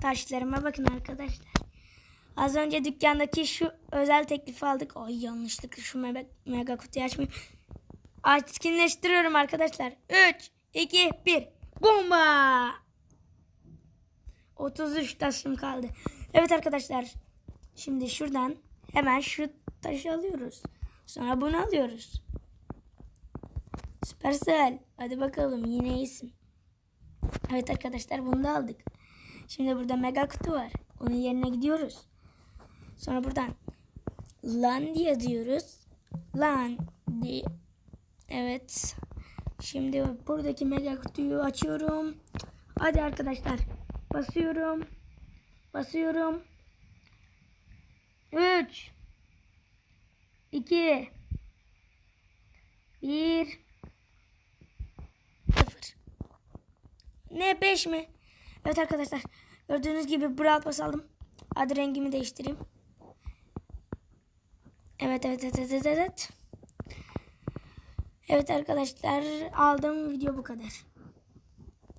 taşlarıma bakın arkadaşlar. Az önce dükkandaki şu özel teklifi aldık. Ay yanlışlıkla şu mega, mega kutuyu açmayayım. Açkinleştiriyorum arkadaşlar. 3, 2, 1. Bomba! 33 taşım kaldı. Evet arkadaşlar. Şimdi şuradan hemen şu taşı alıyoruz. Sonra bunu alıyoruz. Süpersel. Hadi bakalım yine iyisin. Evet arkadaşlar bunu da aldık. Şimdi burada mega kutu var. Onun yerine gidiyoruz. Sonra buradan lan diye diyoruz. Lan diye. Evet. Şimdi buradaki mega kutuyu açıyorum. Hadi arkadaşlar. Basıyorum. Basıyorum. 3 2 1 0 Ne 5 mi? Evet arkadaşlar. Gördüğünüz gibi Brawl Pass aldım. Hadi rengimi değiştireyim. Evet evet evet evet evet. Evet arkadaşlar aldım video bu kadar.